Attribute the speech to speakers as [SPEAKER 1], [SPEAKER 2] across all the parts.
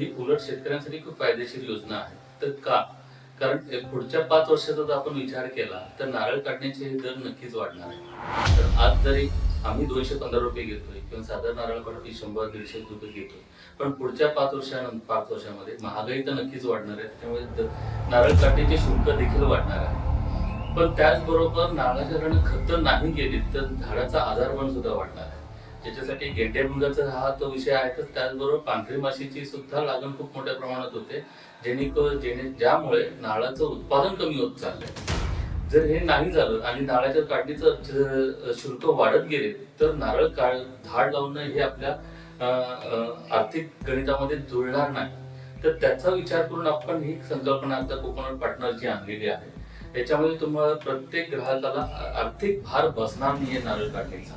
[SPEAKER 1] ही उलट शेतकऱ्यांसाठी खूप फायदेशीर योजना आहे. तर का? कारण पुढच्या पाच वर्षाचा जर आपण विचार केला तर नारळ काढण्याचे हे दर नक्कीच वाढणार आहे तर आज जरी आम्ही दोनशे पंधरा रुपये घेतोय किंवा साधारण नारळ काढतो शंभर दीडशे रुपये घेतोय पण पुढच्या पाच वर्षानंतर पाच वर्षामध्ये महागाई तर नक्कीच वाढणार आहे. त्यामुळे नारळ काढण्याचे शुल्क देखील वाढणार आहे. पण त्याचबरोबर नारळाच्या झाडाने खतं नाही गेली तर झाडाचा आजारपण सुद्धा वाढणार आहे. त्याच्यासाठी गेंड्याभुंगाचा हा तो विषय आहे तर त्याचबरोबर पांढरी माशीची सुद्धा लागण खूप मोठ्या प्रमाणात होते जेणेकरून जेणे ज्यामुळे नाळाचं उत्पादन कमी होत चाललंय. जर हे नाही झालं आणि नारळाच्या काढणीचं शुल्क वाढत गेले तर नारळ काळ झाड लावणं हे आपल्या आर्थिक गणितामध्ये जुळणार नाही. तर त्याचा विचार करून आपण ही संकल्पना आता कोकोनट पार्टनरची आणलेली आहे. त्याच्यामध्ये तुम्हाला प्रत्येक ग्राहकाला आर्थिक भार बसणार नाहीये नारळ काढणीचा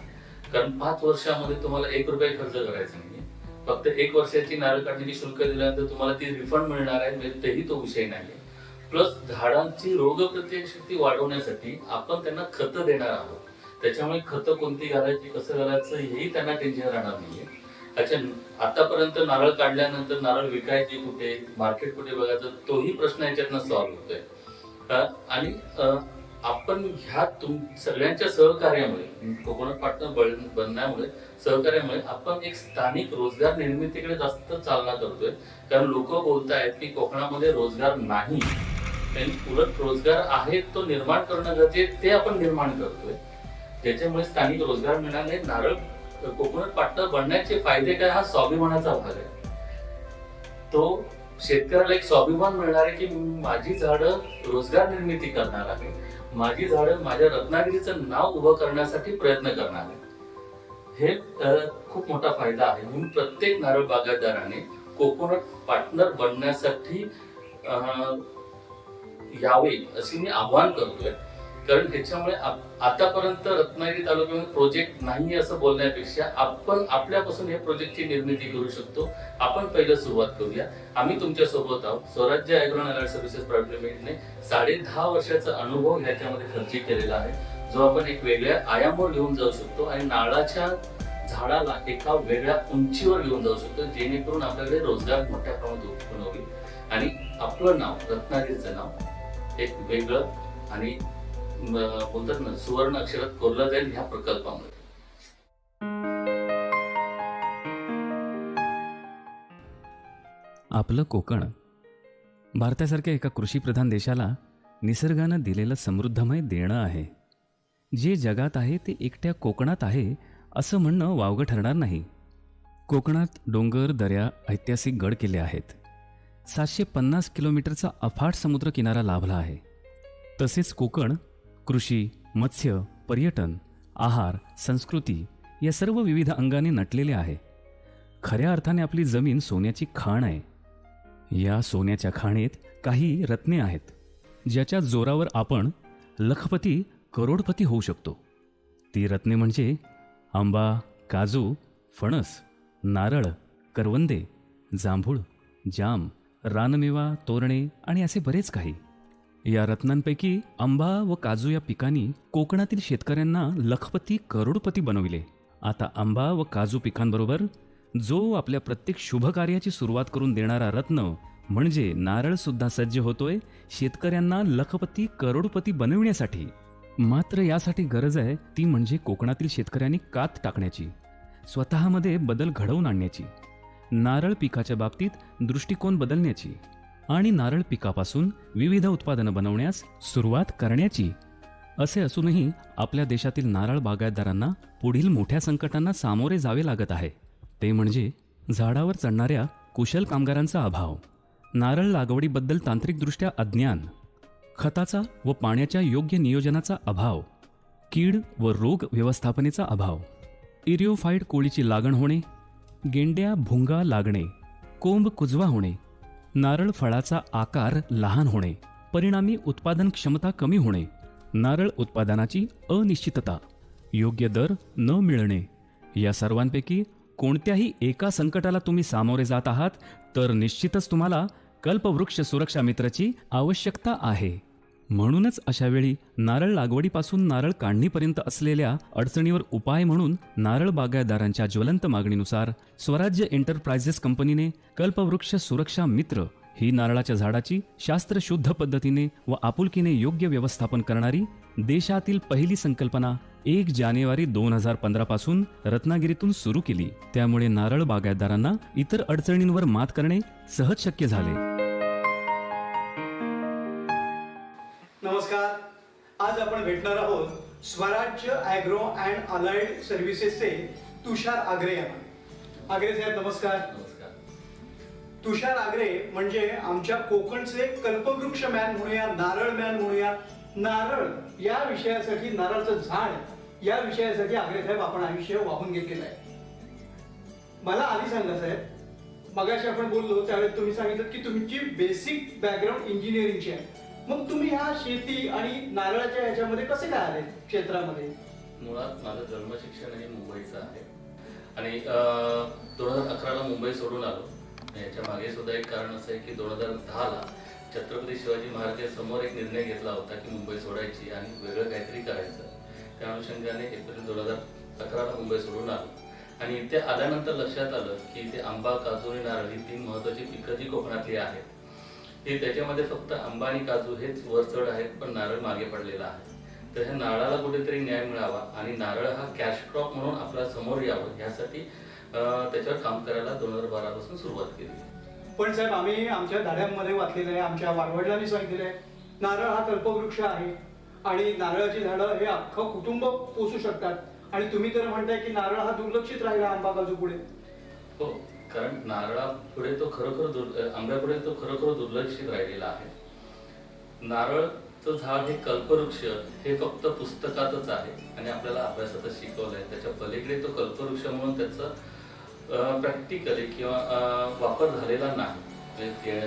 [SPEAKER 1] कारण पाच वर्षामध्ये तुम्हाला एक रुपये खर्च करायचा नाहीये. फक्त एक वर्षाची नारळ काढण्याची शुल्क दिल्यानंतर तुम्हाला ती रिफंड मिळणार आहे म्हणजे तेही तो विषय नाही प्लस झाडांची रोगप्रतिकारक शक्ती वाढवण्यासाठी आपण त्यांना खतं देणार आहोत. त्याच्यामुळे खतं कोणती घालायची कसं घालायचं हेही त्यांना टेन्शन राहणार नाहीये. अच्छा आतापर्यंत नारळ काढल्यानंतर नारळ विकायचे कुठे मार्केट कुठे बघायचं तोही प्रश्न याच्यातनं सॉल्व्ह होतोय. आणि आपण ह्या तुम सगळ्यांच्या सहकार्यामुळे कोकोनट पार्टनर बनण्यामुळे सहकार्यामुळे आपण एक स्थानिक रोजगार निर्मितीकडे जास्त चालना करतोय. कारण लोक बोलतायत की कोकणामध्ये रोजगार नाही. उलट रोजगार आहे तो निर्माण करणं गरजे ते आपण निर्माण करतोय. त्याच्यामुळे स्थानिक रोजगार मिळाले नारळ कोकोनट पार्टनर बनण्याचे फायदे काय हा स्वाभिमानाचा भाग आहे. तो शेतकऱ्याला एक स्वाभिमान मिळणार आहे की माझी झाडं रोजगार निर्मिती करणार आहे. माझी झाडं माझ्या रत्नागिरीचं नाव उभं करण्यासाठी प्रयत्न करणार आहे हे खूप मोठा फायदा आहे. म्हणून प्रत्येक नारळ बागायतदाराने कोकोनट पार्टनर बनण्यासाठी यावे असे मी आवाहन करतोय. कारण ह्याच्यामुळे आतापर्यंत रत्नागिरी तालुक्यामध्ये प्रोजेक्ट नाही असं बोलण्यापेक्षा आपण आपल्यापासून हे प्रोजेक्टची निर्मिती करू शकतो. आपण पहिलं सुरुवात करूया. आम्ही तुमच्यासोबत आहोत. स्वराज्य ॲग्रो नारळ सर्व्हिसेस प्रायव्हेट लिमिटेडने साडे दहा वर्षाचा अनुभव ह्याच्यामध्ये खर्च केलेला आहे. जो आपण एक वेगळ्या आयामावर घेऊन जाऊ शकतो आणि नारळाच्या झाडाला एका वेगळ्या उंचीवर घेऊन जाऊ शकतो जेणेकरून आपल्याकडे रोजगार मोठ्या प्रमाणात उत्पन्न होईल. आणि आपलं नाव रत्नागिरीचं नाव एक वेगळं आणि बोलतात ना सुवर्ण अक्षरात कोरला जाईल ह्या प्रकल्पामध्ये.
[SPEAKER 2] आपलं कोकण भारतासारख्या एका कृषीप्रधान देशाला निसर्गानं दिलेलं समृद्धमय देणं आहे. जे जगात आहे ते एकट्या कोकणात आहे असं म्हणणं वावगं ठरणार नाही. कोकणात डोंगर दऱ्या ऐतिहासिक गड किल्ले आहेत. सातशे पन्नास किलोमीटरचा अफाट समुद्र किनारा लाभला आहे. तसेच कोकण कृषी मत्स्य पर्यटन आहार संस्कृती या सर्व विविध अंगाने नटलेले आहे. खऱ्या अर्थाने आपली जमीन सोन्याची खाण आहे. या सोन्याच्या खाणीत काही रत्ने आहेत ज्याच्या जोरावर आपण लखपती करोडपती होऊ शकतो. ती रत्ने म्हणजे आंबा काजू फणस नारळ करवंदे जांभूळ जाम रानमेवा तोरणे आणि असे बरेच काही. या रत्नांपैकी आंबा व काजू या पिकांनी कोकणातील शेतकऱ्यांना लखपती करोडपती बनविले. आता आंबा व काजू पिकांबरोबर जो आपल्या प्रत्येक शुभकार्याची सुरुवात करून देणारा रत्न म्हणजे नारळ सुद्धा सज्ज होतोय शेतकऱ्यांना लखपती करोडपती बनविण्यासाठी. मात्र यासाठी गरज आहे ती म्हणजे कोकणातील शेतकऱ्यांनी कात टाकण्याची स्वतःमध्ये बदल घडवून आणण्याची नारळ पिकाच्या बाबतीत दृष्टिकोन बदलण्याची. आणि नारळ पिकापासून विविध उत्पादनं बनवण्यास सुरुवात करण्याची. असे असूनही आपल्या देशातील नारळ बागायतदारांना पुढील मोठ्या संकटांना सामोरे जावे लागत आहे. ते म्हणजे झाडावर चढणाऱ्या कुशल कामगारांचा अभाव. नारळ लागवडीबद्दल तांत्रिकदृष्ट्या अज्ञान. खताचा व पाण्याच्या योग्य नियोजनाचा अभाव. कीड व रोग व्यवस्थापनेचा अभाव. इरिओफाईड कोळीची लागण होणे. गेंड्या भुंगा लागणे. कोंब कुजवा होणे. नारळ फळाचा आकार लहान होणे परिणामी उत्पादन क्षमता कमी होणे नारळ उत्पादनाची अनिश्चितता योग्य दर न मिळणे या सर्वांपैकी कोणत्याही एका संकटाला तुम्ही सामोरे जात आहात तर निश्चितच तुम्हाला कल्पवृक्ष सुरक्षा मित्राची आवश्यकता आहे. म्हणूनच अशावेळी नारळ लागवडीपासून नारळ काढणीपर्यंत असलेल्या अडचणीवर उपाय म्हणून नारळ बागायतदारांच्या ज्वलंत मागणीनुसार स्वराज्य एंटरप्राइजेस कंपनीने कल्पवृक्ष सुरक्षा मित्र ही नारळाच्या झाडाची शास्त्रशुद्ध पद्धतीने व आपुलकीने योग्य व्यवस्थापन करणारी देशातील पहिली संकल्पना एक जानेवारी दोन हजार पंधरा पासून रत्नागिरीतून सुरू केली. त्यामुळे नारळ बागायतदारांना इतर अडचणींवर मात करणे सहज शक्य झाले.
[SPEAKER 3] नमस्कार. आज आपण भेटणार आहोत स्वराज्य ॲग्रो अँड अलाइड सर्व्हिसेसचे तुषार आगरे यांना. आगरे साहेब नमस्कार.
[SPEAKER 1] नमस्कार.
[SPEAKER 3] तुषार आगरे म्हणजे आमच्या कोकणचे कल्पवृक्ष मॅन म्हणूया नारळ मॅन म्हणूया. नारळ या विषयासाठी नारळाचं झाड या विषयासाठी आगरे साहेब आपण आयुष्य वाहून घेतलेलं आहे. मला आधी सांगा साहेब मगाशी आपण बोललो त्यावेळेस तुम्ही सांगितलं की तुमची बेसिक बॅकग्राऊंड इंजिनिअरिंगची आहे. मग तुम्ही ह्या शेती आणि नारळाच्या ह्याच्यामध्ये कसे काय आले क्षेत्रामध्ये?
[SPEAKER 1] मुळात माझं जन्म शिक्षण हे मुंबईचं आहे. आणि दोन हजार अकराला मुंबई सोडून आलो. याच्या मागे सुद्धा एक कारण असं आहे की दोन हजार दहाला छत्रपती शिवाजी महाराजांसमोर एक निर्णय घेतला होता की मुंबई सोडायची आणि वेगळं काहीतरी करायचं. त्या अनुषंगाने एप्रिल दोन हजार अकराला मुंबई सोडून आलो. आणि इथे आल्यानंतर लक्षात आलं की इथे आंबा काजू आणि नारळ ही तीन महत्वाची पिकं जी कोकणातली आहेत हे त्याच्यामध्ये फक्त आंबा आणि काजू हेच वर चढ आहेत पण नारळ मागे पडलेला आहे. तर ह्या नारळाला कुठेतरी न्याय मिळावा आणि नारळ हा कॅश क्रॉप म्हणून आपल्यासमोर यावं यासाठी अं, त्याच्यावर काम करायला दोन हजार बारा पासून सुरुवात केली.
[SPEAKER 3] पण साहेब आम्ही आमच्या धाड्यांमध्ये वाचलेलं आहे आमच्या वाडवडिलांनी सांगितलेलं आहे. नारळ हा कल्पवृक्ष आहे आणि नारळाची झाडं हे अख्खं कुटुंब पोसू शकतात. आणि तुम्ही तर म्हणताय की नारळ हा दुर्लक्षित राहिला आंबा काजू पुढे
[SPEAKER 1] हो. कारण नारळापुढे तो खरोखर दुर् आंब्यापुढे तो खरोखर दुर्लक्षित राहिलेला आहे. नारळचं झाड हे कल्पवृक्ष हे फक्त पुस्तकातच आहे आणि आपल्याला अभ्यासातच शिकवलंय. त्याच्या पलीकडे तो कल्पवृक्ष म्हणून त्याचं प्रॅक्टिकली किंवा वापर झालेला नाही. म्हणजे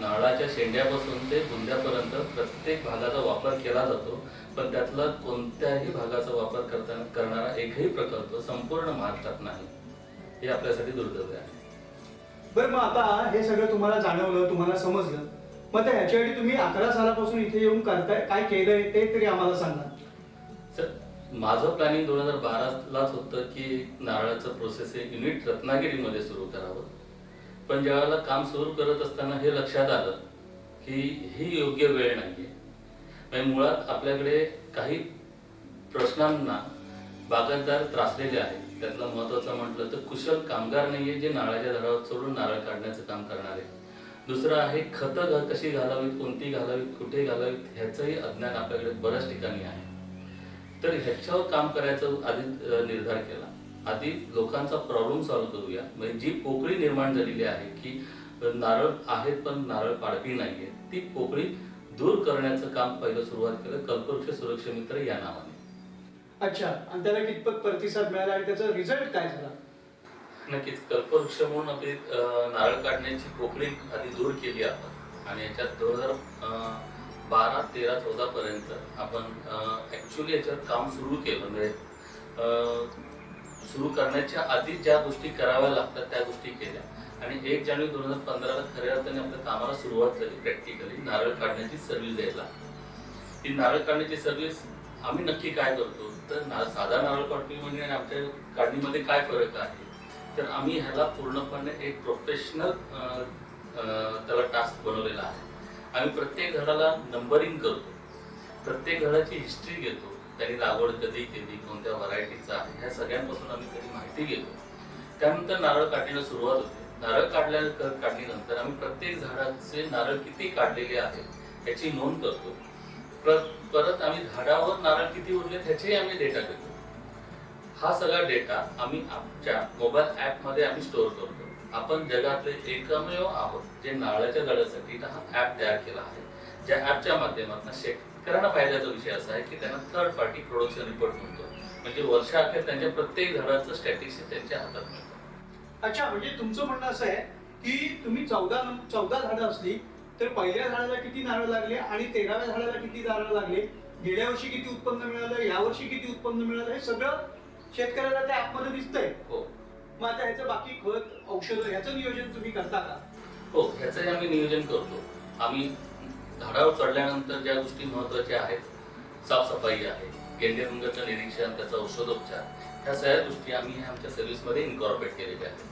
[SPEAKER 1] नारळाच्या शेंड्यापासून ते बुंद्यापर्यंत प्रत्येक भागाचा वापर केला जातो. पण त्यातला कोणत्याही भागाचा वापर करताना करणारा एकही प्रकल्प संपूर्ण महाराष्ट्रात नाही. हे आपल्यासाठी दुर्दैव आहे.
[SPEAKER 3] बरं मग आता हे सगळं तुम्हाला जाणवलं तुम्हाला समजलं. मग आता ह्याच्यासाठी तुम्ही अकरा सालापासून इथे येऊन करताय काय केलंय ते तरी आम्हाला सांगा.
[SPEAKER 1] सर माझं प्लॅनिंग दोन हजार बारालाच होतं की नारळाचं प्रोसेस हे युनिट रत्नागिरीमध्ये सुरू करावं. पण ज्यावेळेला काम सुरू करत असताना हे लक्षात आलं की ही योग्य वेळ नाही म्हणजे मुळात आपल्याकडे काही प्रश्नांना बागायतदार त्रासलेले आहेत. त्यातला महत्वाचं म्हटलं तर कुशल कामगार नाहीये जे नारळाच्या झाडावर चढून नारळ काढण्याचं काम करणारे. दुसरं आहे खतं कशी घालावीत कोणती घालावीत कुठे घालावीत ह्याचंही अज्ञान आपल्याकडे बऱ्याच ठिकाणी आहे. तर ह्याच्यावर काम करायचं आधी निर्धार केला. आधी लोकांचा प्रॉब्लेम सॉल्व्ह करूया. म्हणजे जी पोकळी निर्माण झालेली आहे की नारळ आहेत पण नारळ पाडपी नाहीये ती पोकळी दूर करण्याचं काम पहिलं सुरुवात केलं. कल्पवृक्ष सुरक्षा मित्र या नावाने.
[SPEAKER 3] अच्छा आणि त्याला कितपत प्रतिसाद मिळाला आणि त्याचा रिझल्ट काय झाला?
[SPEAKER 1] नक्कीच कल्पवृक्ष म्हणून आपली नारळ काढण्याची पोकळी आधी दूर केली आपण. आणि याच्यात दोन हजार बारा तेरा चौदा पर्यंत आपण ऍक्च्युली याच्यात काम सुरू केलं. म्हणजे सुरू करण्याच्या आधी ज्या गोष्टी कराव्या लागतात त्या गोष्टी केल्या. आणि एक जानेवारी दोन हजार पंधराला खऱ्या अर्थाने आपल्या कामाला सुरुवात झाली प्रॅक्टिकली नारळ काढण्याची सर्व्हिस द्यायला. ती नारळ काढण्याची सर्व्हिस आम्ही नक्की काय करतो? तर साधा नारळ काढणीमध्ये म्हणजे आमच्या काढणीमध्ये काय फरक आहे? तर आम्ही ह्याला पूर्णपणे एक प्रोफेशनल त्याला टास्क बनवलेला आहे. आम्ही प्रत्येक घराला नंबरिंग करतो. प्रत्येक घराची हिस्ट्री घेतो. त्यांनी लागवड कधी केली कोणत्या व्हरायटीचा आहे ह्या सगळ्यांपासून आम्ही त्याची माहिती घेतो. त्यानंतर नारळ काढणीला सुरुवात होते. नारळ काढल्या काढणीनंतर आम्ही प्रत्येक झाडाचे नारळ किती काढलेले आहेत याची नोंद करतो. परत परत आम्ही झाडावर नारळ किती उरले त्याचेही आम्ही डेटा घेतो हा सगळा डेटा आम्ही आमच्या मोबाईल ऍपमध्ये आम्ही स्टोअर करतो. आपण जगातले एकमेव आहोत जे नारळाच्या झाडासाठी हा ऍप तयार केला आहे. ज्या ऍपच्या माध्यमातून शेतकऱ्यांना फायद्याचा विषय असा आहे की त्यांना थर्ड पार्टी प्रोडक्शन रिपोर्ट मिळतो. म्हणजे वर्षाअखेर त्यांच्या प्रत्येक झाडाचं स्टॅटिस्टिक त्यांच्या हातात मिळतं.
[SPEAKER 3] अच्छा म्हणजे तुमचं म्हणणं असं आहे की तुम्ही चौदा चौदा झाडं असली तर पहिल्या झाडाला किती नारळ लागले आणि तेराव्या झाडाला किती नारळ लागले? गेल्या वर्षी किती उत्पन्न मिळालं? या वर्षी किती उत्पन्न मिळालं? हे सगळं शेतकऱ्याला त्या ऍपमध्ये दिसतंय.
[SPEAKER 1] हो.
[SPEAKER 3] मग आता ह्याचं बाकी खत औषधं ह्याचं नियोजन तुम्ही करता का?
[SPEAKER 1] हो ह्याचंही आम्ही नियोजन करतो. आम्ही झाडावर चढल्यानंतर ज्या गोष्टी महत्त्वाच्या आहेत साफसफाई आहे गेंडेरुंगाचं निरीक्षण त्याचा औषधोपचार ह्या सगळ्या गोष्टी आम्ही आमच्या सर्व्हिसमध्ये इन्कॉर्पोरेट केलेल्या आहेत.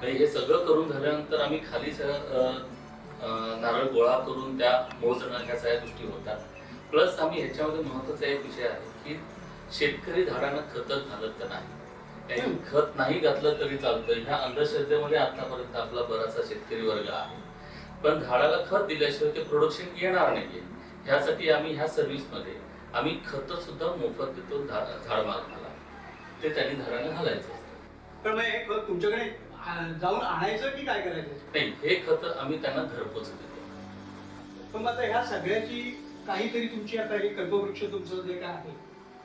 [SPEAKER 1] म्हणजे हे सगळं करून झाल्यानंतर आम्ही खाली सगळं नारळ गोळा करून त्या मोजणं ह्या सगळ्या गोष्टी होतात. प्लस आम्ही ह्याच्यामध्ये महत्त्वाचा एक विषय आहे की शेतकरी झाडांना खतच घालत तर नाही. खत नाही घातलं तरी चालतं ह्या अंधश्रद्धेमध्ये आतापर्यंत आपला बराचसा शेतकरी वर्ग आहे. पण झाडाला खत दिल्याशिवाय ते प्रोडक्शन येणार नाहीये. ह्यासाठी आम्ही ह्या सर्व्हिसमध्ये आम्ही खत सुद्धा मोफत देतो झाड मालकाला ते त्यांनी झाडांना घालायचं असतं.
[SPEAKER 3] पण मग हे खत तुमच्याकडे आ, जाऊन आणायचं की काय करायचं?
[SPEAKER 1] नाही हे खत आम्ही त्यांना घरपोच देतो
[SPEAKER 3] पण आता ह्या सगळ्याची काहीतरी तुमची आता हे कल्पवृक्ष तुमचं जे काय आहे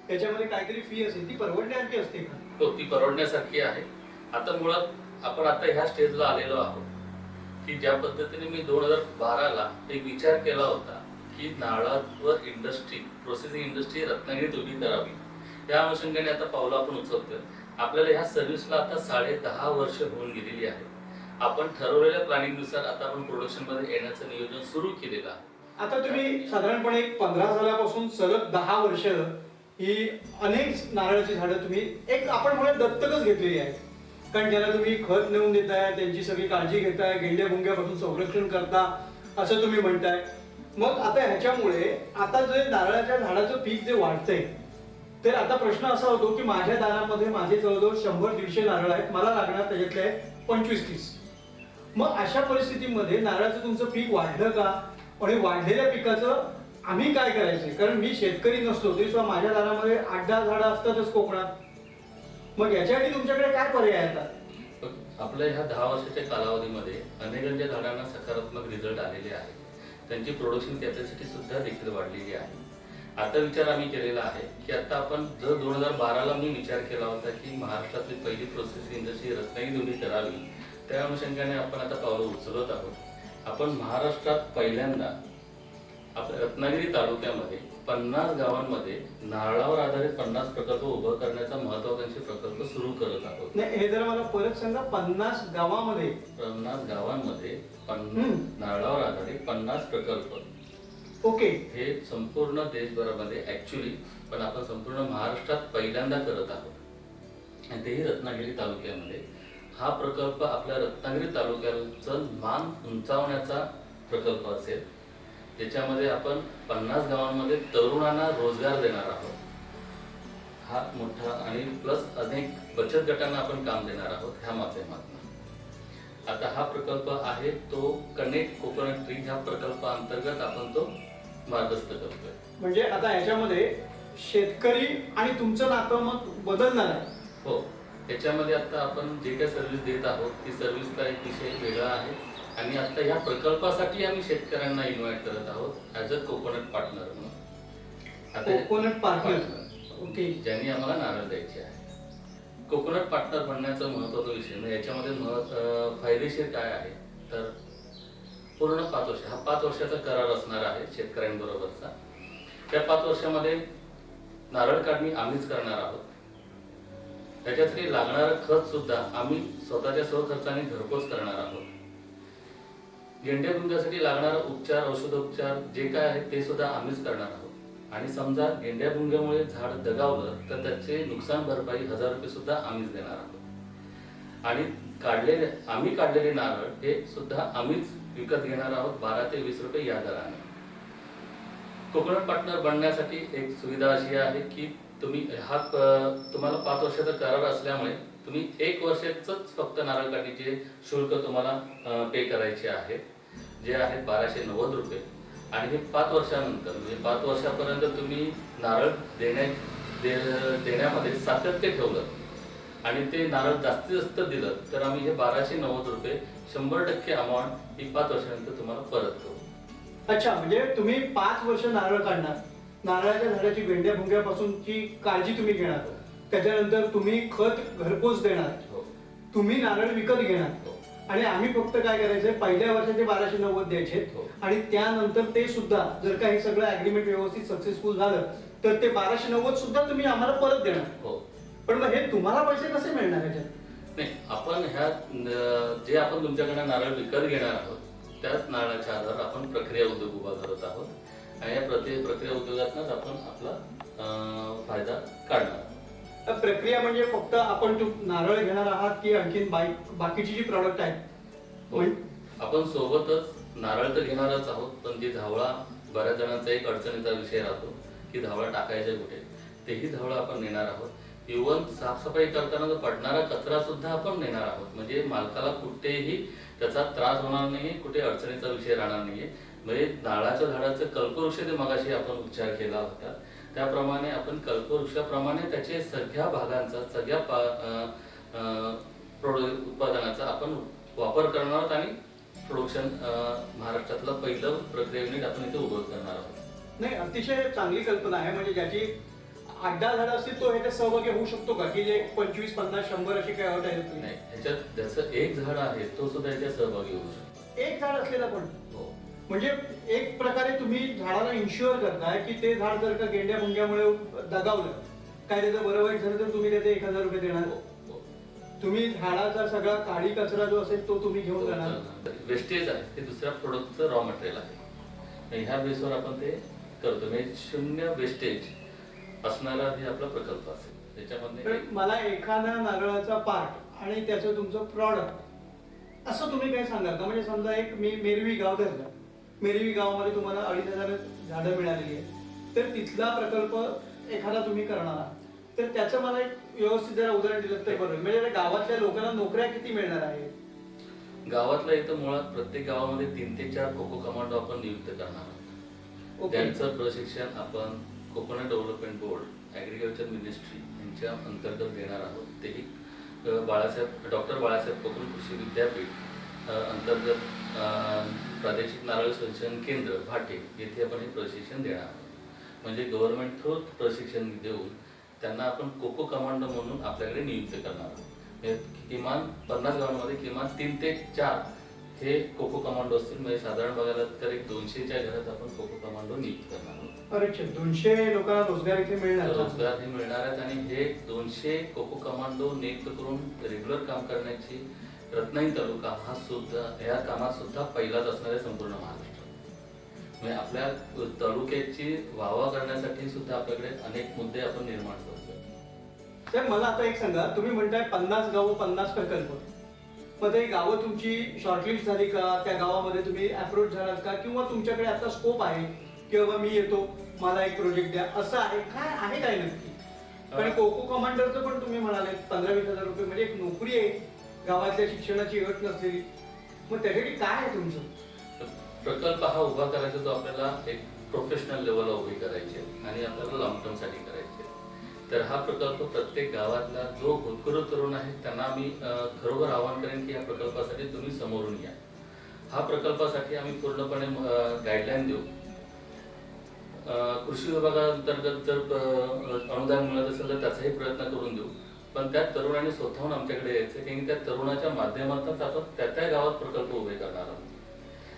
[SPEAKER 3] त्याच्यामध्ये काहीतरी फी असेल ती परवडण्यासारखी असते का?
[SPEAKER 1] हो ती परवडण्यासारखी आहे. आता मुळात आपण आता ह्या स्टेजला आलेलो आहोत की ज्या पद्धतीने मी दोन हजार बाराला एक विचार केला होता की नाळावर इंडस्ट्री प्रोसेसिंग इंडस्ट्री रत्नागिरीत उभी करावी. त्या अनुषंगाने आता पावलं आपण उचलतोय. आपल्याला ह्या सर्व्हिसला आता साडे दहा वर्ष होऊन गेलेली आहे. आपण ठरवलेल्या प्लॅनिंगनुसार आता आपण प्रोडक्शनमध्ये येण्याचं नियोजन सुरू केलेलं आहे.
[SPEAKER 3] आता तुम्ही साधारणपणे एक पंधरा सालापासून सलग दहा वर्ष ही अनेक नारळाची झाडं तुम्ही एक आपण म्हणून दत्तकच घेतलेली आहे कारण त्याला तुम्ही खत नेऊन देताय त्यांची सगळी काळजी घेताय गेंड्या भुंग्यापासून संरक्षण करता असं तुम्ही म्हणताय. मग आता ह्याच्यामुळे आता जे नारळाच्या झाडाचं पीक जे वाढतंय तर आता प्रश्न असा होतो की माझ्या दारामध्ये माझे जवळजवळ शंभर दीडशे नारळ आहेत. मला लागणार त्याच्यातले पंचवीस तीस. मग अशा परिस्थितीमध्ये नारळाचं तुमचं पीक वाढलं का? आणि वाढलेल्या पिकाचं आम्ही काय करायचे? कारण मी शेतकरी नसतो तरी सुद्धा माझ्या दारामध्ये आठ दहा झाडं असतातच कोकणात. मग याच्यासाठी तुमच्याकडे काय पर्याय आहेत
[SPEAKER 1] आपल्या ह्या दहा वर्षाच्या कालावधीमध्ये अनेकांच्या झाडांना सकारात्मक रिझल्ट आलेले आहेत त्यांची प्रोडक्शन कॅपॅसिटी सुद्धा देखील वाढलेली आहे. आता विचार आम्ही केलेला आहे की आता आपण जर दोन हजार बाराला मी विचार केला होता की महाराष्ट्रातली पहिली प्रोसेसिंग इंडस्ट्री रत्नागिरी करावी त्या अनुषंगाने आपण आता पावलं उचलत आहोत. आपण महाराष्ट्रात पहिल्यांदा आपल्या रत्नागिरी तालुक्यामध्ये पन्नास गावांमध्ये नारळावर आधारित पन्नास प्रकल्प उभं करण्याचा महत्वाकांक्षी प्रकल्प सुरू करत आहोत.
[SPEAKER 3] नाही हे जरा मला परत सांगा पन्नास गावामध्ये?
[SPEAKER 1] पन्नास गावांमध्ये पन्नास. नारळावर आधारित पन्नास प्रकल्प.
[SPEAKER 3] ओके
[SPEAKER 1] हे संपूर्ण देशभरामध्ये ऍक्च्युली पण आपण संपूर्ण महाराष्ट्रात पहिल्यांदा करत आहोत. आणि तेही रत्नागिरी तालुक्यामध्ये. हा प्रकल्प आपल्या रत्नागिरी तालुक्याचं मान उंचावण्याचा प्रकल्प असेल. त्याच्यामध्ये आपण पन्नास गावांमध्ये तरुणांना रोजगार देणार आहोत. हा मोठा आणि प्लस अनेक बचत गटांना आपण काम देणार आहोत ह्या माध्यमातून. आता हा प्रकल्प आहे तो कनेक्ट कोकोनट ट्री ह्या प्रकल्पाअंतर्गत आपण तो मार्गस्थ करतोय.
[SPEAKER 3] म्हणजे आता ह्याच्यामध्ये शेतकरी आणि तुमचं नातं मग बदलणार आहे.
[SPEAKER 1] हो त्याच्यामध्ये आता आपण जे काही सर्व्हिस देत आहोत ती सर्व्हिसचा एक विषय वेगळा आहे. आणि आता ह्या प्रकल्पासाठी आम्ही शेतकऱ्यांना इन्व्हाइट करत आहोत ॲज अ कोकोनट पार्टनर म्हणून. आता
[SPEAKER 3] कोकोनट पार्टनर ओके
[SPEAKER 1] ज्यांनी आम्हाला नारळ द्यायचे आहे. कोकोनट पार्टनर बनण्याचा महत्त्वाचा विषय. म्हणजे याच्यामध्ये मह- फायदेशीर काय आहे? तर पूर्ण पाच वर्ष. हा पाच वर्षाचा करार असणार आहे शेतकऱ्यांबरोबरचा. त्या पाच वर्षामध्ये नारळ काढणी आम्हीच करणार आहोत. त्याच्यासाठी लागणारं खत सुद्धा आम्ही स्वतःच्या स्वखर्चाने घरपोच करणार आहोत. गेंड्या भुंग्यासाठी लागणारा उपचार औषधोपचार जे काय आहे ते सुद्धा आम्हीच करणार आहोत. आणि समजा गेंड्या भुंग्यामुळे झाड दगावलं तर त्याचे नुकसान भरपाई हजार रुपये सुद्धा आम्हीच देणार आहोत. आणि काढलेले आम्ही काढलेले नारळ हे सुद्धा आम्हीच विकत घेणार आहोत बारा ते वीस रुपये या दराने. कोकण पार्टनर बनण्यासाठी एक सुविधा अशी आहे की तुम्ही हा तुम्हाला पाच वर्षाचा करार असल्यामुळे तुम्ही एक वर्षाचंच फक्त नारळ काठीचे शुल्क तुम्हाला पे करायचे आहे जे आहेत बाराशे नव्वद रुपये. आणि हे पाच वर्षानंतर म्हणजे पाच वर्षापर्यंत तुम्ही नारळ देण्या देण्यामध्ये सातत्य ठेवलं. आणि ते नारळ जास्तीत जास्त दिलं तर आम्ही हे बाराशे नव्वद रुपये शंभर टक्के अमाऊंट ही पाच वर्षानंतर तुम्हाला परत करू.
[SPEAKER 3] अच्छा म्हणजे तुम्ही पाच वर्ष नारळ काढणार. नारळाच्या झाडाची भेंड्या भुंग्यापासूनची काळजी तुम्ही घेणार. त्याच्यानंतर तुम्ही खत घरपोच देणार.
[SPEAKER 1] हो.
[SPEAKER 3] तुम्ही नारळ विकत घेणार.
[SPEAKER 1] हो.
[SPEAKER 3] आणि आम्ही फक्त काय करायचंय पहिल्या वर्षाचे बाराशे नव्वद द्यायचे
[SPEAKER 1] हो.
[SPEAKER 3] आणि त्यानंतर ते सुद्धा जर का हे सगळं अग्रीमेंट व्यवस्थित सक्सेसफुल झालं तर ते बाराशे नव्वद सुद्धा तुम्ही आम्हाला परत देणार.
[SPEAKER 1] हो.
[SPEAKER 3] पण मग हे तुम्हाला पैसे कसे मिळणार याच्यात?
[SPEAKER 1] नाही आपण ह्या न- जे आपण तुमच्याकडे नारळ विकत घेणार आहोत त्याच नारळाच्या आधारावर आपण प्रक्रिया उद्योग उभा करत आहोत. आणि या प्रति प्रक्रिया उद्योगातनंच आपण आपला अं, फायदा काढणार आहोत.
[SPEAKER 3] तर प्रक्रिया म्हणजे फक्त आपण तू नारळ घेणार आहात की आणखीन बाई बाकीची जी प्रॉडक्ट आहेत?
[SPEAKER 1] हो.
[SPEAKER 3] म्हण-
[SPEAKER 1] आपण सोबतच नारळ तर घेणारच आहोत पण ती धावळा बऱ्याच जणांचा एक अडचणीचा विषय राहतो की धावळा टाकायचे कुठे? तेही धावळा आपण नेणार आहोत. इव्हन साफसफाई करताना जो पडणारा कचरा सुद्धा आपण नेणार आहोत. म्हणजे मालकाला कुठेही त्याचा त्रास होणार नाही कुठे अडचणीचा विषय राहणार नाहीये. म्हणजे नारळाच्या झाडाचं कल्पवृक्ष ते मगाशी आपण उच्चार केला होता. त्याप्रमाणे आपण कल्पवृक्षाप्रमाणे त्याचे सगळ्या भागांचा सगळ्या पा प्रोडक्ट उत्पादनाचा आपण वापर करणार आहोत आणि प्रोडक्शन महाराष्ट्रातलं पहिलं प्रक्रिया युनिट आपण इथे उभं करणार आहोत.
[SPEAKER 3] नाही अतिशय चांगली कल्पना आहे म्हणजे ज्याची आठ दहा झाडं असतील तो ह्याच्यात सहभागी होऊ शकतो का? की जे पंचवीस पन्नास शंभर अशी काय अट आहे
[SPEAKER 1] नाही ह्याच्यात ज्याचं एक झाड आहे तो सुद्धा याच्यात सहभागी होऊ शकतो.
[SPEAKER 3] एक झाड असलेला पण?
[SPEAKER 1] हो.
[SPEAKER 3] म्हणजे एक प्रकारे तुम्ही झाडाला इन्शुअर करताय की ते झाड जर का गेंड्या मुंग्यामुळे दगावलं काय त्याचं बरं वाईट झालं तर तुम्ही त्याचे एक हजार रुपये देणार?
[SPEAKER 1] हो.
[SPEAKER 3] तुम्ही झाडाचा सगळा काळी कचरा जो असेल तो तुम्ही घेऊन जाणार.
[SPEAKER 1] वेस्टेज आहे. ते दुसऱ्या प्रोडक्टचं रॉ मटेरियल आहे. ह्या बेसवर आपण ते करतो. म्हणजे शून्य वेस्टेज असणारा हे आपला प्रकल्प असेल. त्याच्यामध्ये
[SPEAKER 3] मला एखाद्या नारळाचा पार्ट आणि त्याचं तुमचं प्रॉडक्ट असं तुम्ही काय सांगाल का? म्हणजे समजा एक मी मेरवी गाव धरलं. मेरवी गावामध्ये तुम्हाला अडीच हजार झाडं मिळालेली आहेत. तर तिथला प्रकल्प एखादा तुम्ही करणार आहात. तर त्याचं मला एक व्यवस्थित जरा उदाहरण दिलं तर बरं. म्हणजे गावातल्या लोकांना नोकऱ्या किती मिळणार आहेत?
[SPEAKER 1] गावातल्या इथं मुळात प्रत्येक गावामध्ये तीन ते चार कोको कमांडो आपण नियुक्त करणार आहोत.
[SPEAKER 3] ओके.
[SPEAKER 1] त्यांचं प्रशिक्षण आपण Konkan development board agriculture ministry यांच्या अंतर्गत देणार आहोत. तेही अ, बाळासाहेब डॉक्टर बाळासाहेब कोकण कृषी विद्यापीठ अ, अंतर्गत अ, प्रादेशिक नारळ संशोधन केंद्र भाटे येथे आपण हे प्रशिक्षण देणार आहोत. म्हणजे गव्हर्नमेंट थ्रू प्रशिक्षण देऊन त्यांना आपण कोको कमांडो म्हणून आपल्याकडे नियुक्त करणार आहोत. किमान पन्नास गावांमध्ये किमान तीन ते चार हे कोको कमांडो असतील. म्हणजे साधारण बघायला तर एक दोनशेच्या घरात आपण कोको कमांडो नियुक्त करणार आहोत.
[SPEAKER 3] अच्छा, दोनशे लोकांना रोजगार इथे मिळणार?
[SPEAKER 1] रोजगार हे मिळणार आहेत आणि हे दोनशे कोको कमांडो नियुक्त करून रेग्युलर काम करण्याची रत्नागिरी तालुका हा सुद्धा या कामात सुद्धा पहिलाच असणार आहे संपूर्ण महाराष्ट्रात म्हणजे आपल्या तालुक्याची वावा करण्यासाठी सुद्धा आपल्याकडे अनेक मुद्दे आपण निर्माण करतो.
[SPEAKER 3] सर मला आता एक सांगा तुम्ही म्हणताय पन्नास गावं पन्नास प्रकल्प. मग ते गावं तुमची शॉर्टलिस्ट झाली का? त्या गावामध्ये तुम्ही अप्रोच झालात का? किंवा तुमच्याकडे आता स्कोप आहे की बाबा मी येतो मला एक प्रोजेक्ट द्या. असं आहे काय आहे काय नक्की? कारण कोको कमांडरचं पण तुम्ही म्हणाले पंधरा वीस हजार रुपये म्हणजे एक नोकरी आहे. गावातल्या शिक्षणाची अट नसलेली. मग त्यासाठी काय आहे तुमचं?
[SPEAKER 1] प्रकल्प हा उभा करायचा तो आपल्याला एक प्रोफेशनल लेवलला उभी करायचे आणि आपल्याला लॉंग टर्मसाठी करायचे तर हा प्रकल्प प्रत्येक गावातला जो होतकरू तरुण आहे त्यांना मी खरोखर आवाहन करेन की या प्रकल्पासाठी तुम्ही समोरून या. हा प्रकल्पासाठी आम्ही पूर्णपणे गाईडलाईन देऊ. अं, कृषी विभागाअंतर्गत जर अं, अनुदान मिळत असेल तर त्याचाही प्रयत्न करून देऊ. पण त्या तरुणाने स्वतःहून आमच्याकडे यायचं कारण त्या तरुणाच्या माध्यमातूनच आपण त्या त्या गावात प्रकल्प उभे करणार आहोत.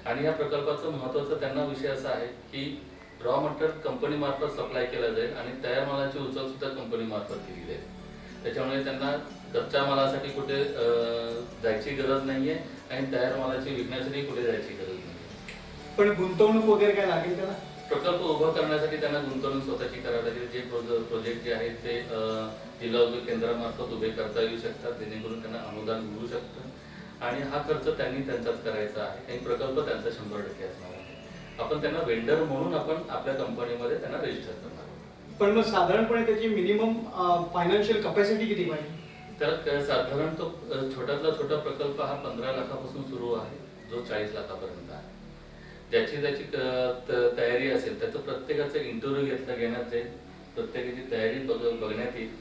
[SPEAKER 1] आणि या प्रकल्पाचं महत्वाचं त्यांना विषय असा आहे की रॉ मटेरियल कंपनी मार्फत सप्लाय केला जाईल आणि तयार मालाची उचल सुद्धा कंपनी मार्फत केली जाईल. त्याच्यामुळे त्यांना कच्च्या मालासाठी कुठे जायची गरज नाहीये आणि तयार मालाची विकण्यासाठी कुठे जायची गरज नाहीये.
[SPEAKER 3] पण गुंतवणूक वगैरे काय लागेल त्याला?
[SPEAKER 1] प्रकल्प उभा करण्यासाठी त्यांना गुंतवणूक स्वतःची करावी लागेल. जे प्रोज- प्रोजेक्ट जे आहेत ते जिल्हा उद्योग केंद्रामार्फत उभे करता येऊ शकतात. जेणेकरून त्यांना अनुदान मिळू शकतं. आणि हा खर्च त्यांनी त्यांचाच करायचा आहे. आणि प्रकल्प त्यांचा शंभर टक्के असणार आहे. आपण त्यांना वेंडर म्हणून आपण आपल्या कंपनीमध्ये त्यांना रजिस्टर करणार आहोत.
[SPEAKER 3] पण मग साधारणपणे त्याची मिनिमम फायनान्शियल कपॅसिटी किती पाहिजे?
[SPEAKER 1] तर साधारण तो छोट्यातला छोटा प्रकल्प हा पंधरा लाखापासून सुरू आहे जो चाळीस लाखापर्यंत आहे. ज्याची त्याची तयारी असेल त्याचं प्रत्येकाचं इंटरव्ह्यू घेतला घेण्यात जाईल प्रत्येकाची तयारी बघ बघण्यात येईल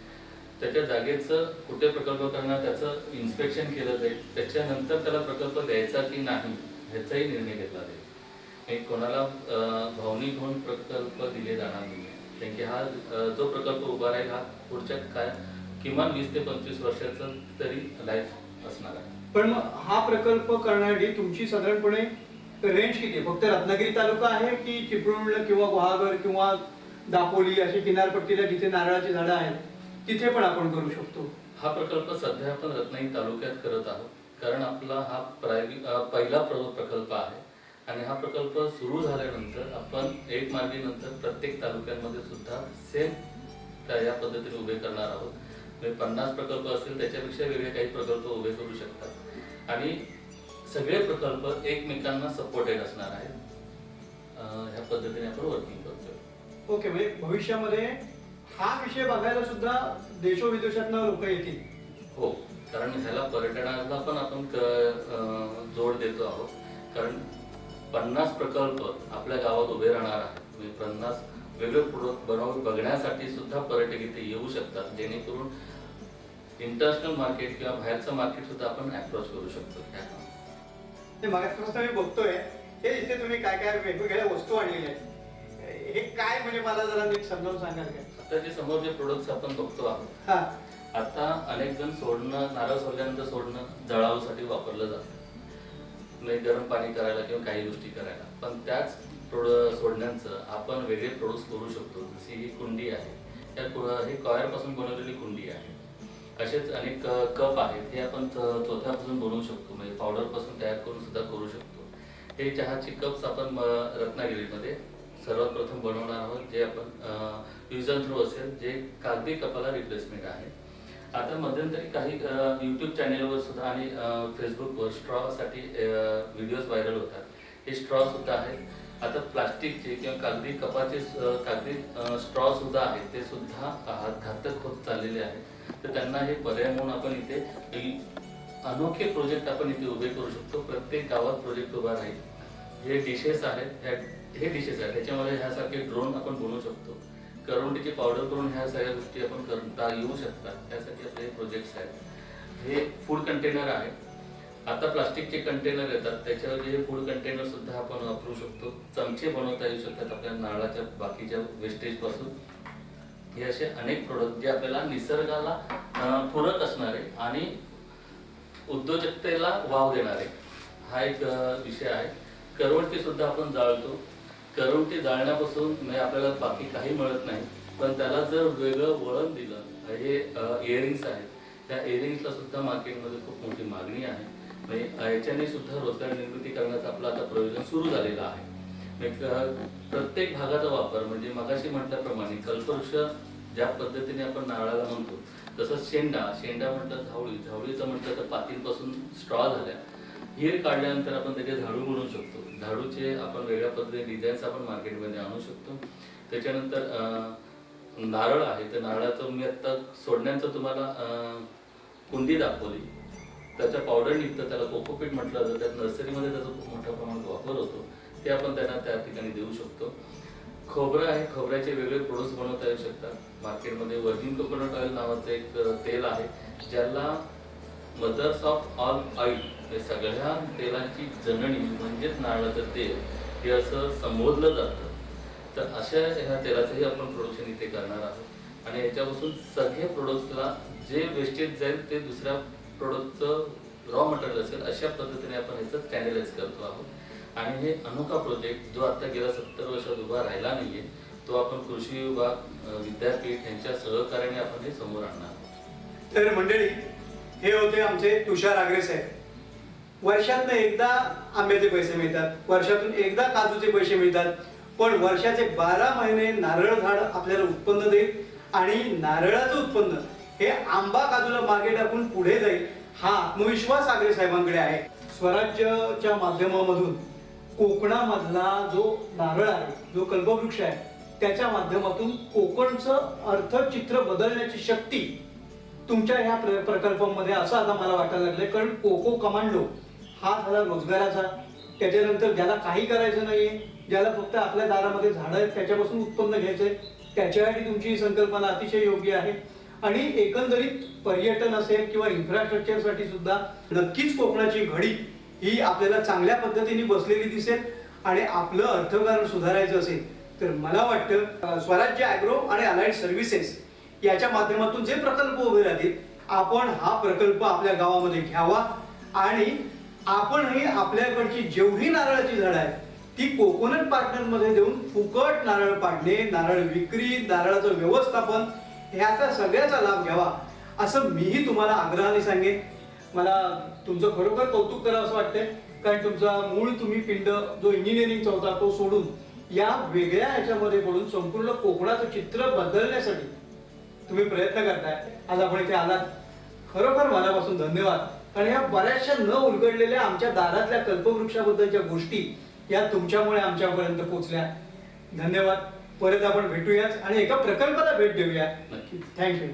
[SPEAKER 1] त्याच्या जागेचं कुठे प्रकल्प करणार त्याचं इन्स्पेक्शन केलं जाईल त्याच्यानंतर त्याला प्रकल्प द्यायचा की नाही ह्याचाही निर्णय घेतला जाईल. आणि कोणाला भावनिक होऊन प्रकल्प दिले जाणार नाही कारण की हा जो प्रकल्प उभा राहील हा पुढच्या काय किमान वीस ते पंचवीस वर्षाचा तरी लाईफ असणार आहे.
[SPEAKER 3] पण मग हा प्रकल्प करण्यासाठी तुमची साधारणपणे रेंज किती फक्त रत्नागिरी तालुका आहे की चिपळूण किंवा गुहागर किंवा दापोली अशी किनारपट्टीला जिथे नारळाची झाडं आहेत तिथे पण आपण करू शकतो?
[SPEAKER 1] हा प्रकल्प सध्या आपण रत्नागिरी तालुक्यात करत आहोत. कारण आपला हा प्रायव्ही अ, पहिला प्र- प्रकल्प आहे. आणि हा प्रकल्प सुरू झाल्यानंतर आपण एक मार्गीनंतर प्रत्येक तालुक्यांमध्ये सुद्धा सेम या पद्धतीने उभे करणार आहोत. म्हणजे पन्नास प्रकल्प असतील त्याच्यापेक्षा वेगळे काही प्रकल्प उभे करू शकतात. आणि सगळे प्रकल्प एकमेकांना सपोर्टेड असणार आहेत. ह्या पद्धतीने आपण वर्किंग करतोय.
[SPEAKER 3] ओके म्हणजे भविष्यामध्ये हा विषय बघायला सुद्धा देशोविदेशातनं लोक येतील.
[SPEAKER 1] हो कारण ह्याला पर्यटनाला पण आपण जोड देतो आहोत. कारण पन्नास प्रकल्प आपल्या गावात उभे राहणार आहेत. पन्नास वेगळे प्रोडक्ट बनवून बघण्यासाठी सुद्धा पर्यटक इथे येऊ शकतात. जेणेकरून इंटरनॅशनल मार्केट किंवा बाहेरचं मार्केट सुद्धा आपण अप्रोच करू शकतो.
[SPEAKER 3] ते मागासपासून मी बघतोय हे इथे तुम्ही काय काय वेगवेगळ्या वस्तू आणलेल्या आहेत. हे काय म्हणजे मला जरा नीट समजावून सांगाल काय
[SPEAKER 1] आता जे समोर जे प्रोडक्ट्स आपण बघतो आहोत
[SPEAKER 3] हा.
[SPEAKER 1] आता अनेक जण सोडणं नारळ सोडल्यानंतर सोडणं जळावसाठी वापरलं जातं. म्हणजे गरम पाणी करायला किंवा काही गोष्टी करायला. पण त्याच प्रोड सोडण्याचं आपण वेगळे प्रोड्यूस करू शकतो. जशी ही कुंडी आहे. त्या हे कॉयरपासून बनवलेली कुंडी आहे. असेच अनेक कप आहेत. हे आपण च- चोथ्यापासून बनवू शकतो. म्हणजे पावडरपासून तयार करून सुद्धा करू शकतो. हे चहाचे कप्स आपण रत्नागिरीमध्ये सर्वात प्रथम बनवणार आहोत. जे आपण यूज अँड असेल. जे कागदी कपाला रिप्लेसमेंट आहे. आता मध्यंतरी काही यूट्यूब चॅनेलवर सुद्धा आणि फेसबुकवर स्ट्रॉसाठी व्हिडिओज व्हायरल होतात. हे स्ट्रॉ सुद्धा आहेत. आता प्लास्टिकचे किंवा कागदी कपाचे कागदी स्ट्रॉ सुद्धा आहेत. ते सुद्धा घातक होत चाललेले आहेत. तर त्यांना हे पर्याय म्हणून आपण इथे अनोखे प्रोजेक्ट आपण इथे उभे करू शकतो. प्रत्येक गावात प्रोजेक्ट उभा राहील. हे डिशेस आहेत. ह्या हे डिशेस आहेत. त्याच्यामध्ये ह्यासारखे ड्रोन आपण बनवू शकतो. करवंटीची पावडर करून ह्या सगळ्या गोष्टी आपण करता येऊ शकतात. त्यासाठी आपले प्रोजेक्ट्स आहेत. हे फूड कंटेनर आहे. आता प्लास्टिकचे कंटेनर येतात. त्याच्यावर हे फूड कंटेनर सुद्धा आपण वापरू शकतो. चमचे बनवता येऊ शकतात आपल्या नारळाच्या बाकीच्या वेस्टेजपासून. हे असे अनेक प्रोडक्ट जे आपल्याला निसर्गाला पूरक असणारे आणि उद्योजकतेला वाव देणारे. हा एक विषय आहे. करवंटी सुद्धा आपण जाळतो. करवटी जाळण्यापासून म्हणजे आपल्याला बाकी काही मिळत नाही. पण त्याला जर वेगळं वळण दिलं म्हणजे हे इयरिंग्स आहेत. त्या इयरिंग्सला सुद्धा मार्केटमध्ये खूप मोठी मागणी आहे. म्हणजे याच्याने सुद्धा रोजगार निर्मिती करण्याचं आपलं आता प्रयोजन सुरू झालेलं आहे. प्रत्येक भागाचा वापर म्हणजे मगाशी म्हटल्याप्रमाणे कल्पवृक्ष ज्या पद्धतीने आपण नारळाला म्हणतो तसंच शेंडा शेंडा म्हटलं झावळी झावळीचं म्हटलं तर पातींपासून स्ट्रॉ झाल्या. हेर काढल्यानंतर आपण त्याचे झाडू बनवू शकतो. झाडूचे आपण वेगळ्या पद्धतीने डिझाईन्स आपण मार्केटमध्ये आणू शकतो. त्याच्यानंतर नारळ आहे. तर नारळाचं मी आत्ता सोडण्याचं तुम्हाला कुंदी कुंडी दाखवली. त्याच्या पावडर निघतं. त्याला कोकोपीट म्हटलं जातं. त्यात नर्सरीमध्ये त्याचा खूप मोठ्या प्रमाणात वापर होतो. ते आपण त्यांना त्या ठिकाणी देऊ शकतो. खोबरं आहे. खोबऱ्याचे वेगळे प्रोडक्ट्स बनवता येऊ शकतात. मार्केटमध्ये वर्जिन कोकोनट ऑइल नावाचं एक तेल आहे. ज्याला मदर्स ऑफ ऑल ऑइल हे सगळ्या तेलांची जननी म्हणजेच नारळाचं तेल हे असं संबोधलं जातं. तर अशा ह्या तेलाचंही आपण प्रोडक्शन इथे करणार आहोत. आणि याच्यापासून सगळ्या प्रोडक्ट्सला जे वेस्टेज जाईल ते दुसऱ्या प्रोडक्टचं रॉ मटेरियल असेल अशा पद्धतीने आपण ह्याचं चॅनलाइज करतो आहोत. आणि हे अनोखा प्रोजेक्ट जो आता गेल्या सत्तर वर्षात उभा राहिला नाहीये तो आपण कृषी विभाग विद्यापीठ यांच्या सहकार्याने आपण हे समोर आणणार आहोत.
[SPEAKER 3] तर मंडळी हे होते आमचे तुषार आग्रे साहेब वर्षातनं एकदा आंब्याचे पैसे मिळतात वर्षातून एकदा काजूचे पैसे मिळतात पण वर्षाचे बारा महिने नारळ झाड आपल्याला उत्पन्न देईल आणि नारळाचं उत्पन्न हे आंबा काजूला मागे टाकून पुढे जाईल हा आत्मविश्वास आगरे साहेबांकडे आहे. स्वराज्यच्या माध्यमामधून कोकणामधला जो नारळ आहे जो कल्पवृक्ष आहे त्याच्या माध्यमातून कोकणचं अर्थचित्र बदलण्याची शक्ती तुमच्या ह्या प्र- प्रकल्पामध्ये असं आता मला वाटायला लागलं कारण कोको कमांडो हा झाला रोजगाराचा. त्याच्यानंतर ज्याला काही करायचं नाहीये ज्याला फक्त आपल्या दारामध्ये झाडं आहेत त्याच्यापासून उत्पन्न घ्यायचंय त्याच्यासाठी तुमची ही संकल्पना अतिशय योग्य आहे. आणि एकंदरीत पर्यटन असेल किंवा इन्फ्रास्ट्रक्चरसाठी सुद्धा नक्कीच कोकणाची घडी ही आपल्याला चांगल्या पद्धतीने बसलेली दिसेल आणि आपलं अर्थकारण सुधारायचं असेल तर मला वाटतं स्वराज्य ॲग्रो आणि अलाइड सर्व्हिसेस याच्या माध्यमातून जे प्रकल्प उभे राहतील आपण हा प्रकल्प आपल्या गावामध्ये घ्यावा आणि आपणही आपल्याकडची जेवढी नारळाची झाडं आहेत ती कोकोनट पार्टनरमध्ये देऊन फुकट नारळ पाडणे नारळ विक्री नारळाचं व्यवस्थापन ह्याचा सगळ्याचा लाभ घ्यावा असं मीही तुम्हाला आग्रहाने सांगेन. मला तुमचं खरोखर कौतुक करावं असं वाटतंय कारण तुमचा मूळ तुम्ही पिंड जो इंजिनिअरिंगचा होता तो सोडून या वेगळ्या ह्याच्यामध्ये पडून संपूर्ण कोकणाचं चित्र बदलण्यासाठी तुम्ही प्रयत्न करताय. आज आपण इथे आलात. खरोखर मनापासून धन्यवाद. कारण ह्या बऱ्याचशा न उलगडलेल्या आमच्या दारातल्या कल्पवृक्षाबद्दलच्या गोष्टी या तुमच्यामुळे आमच्यापर्यंत पोहोचल्या धन्यवाद. परत आपण भेटूयाच आणि एका प्रकल्पाला भेट देऊया. थँक्यू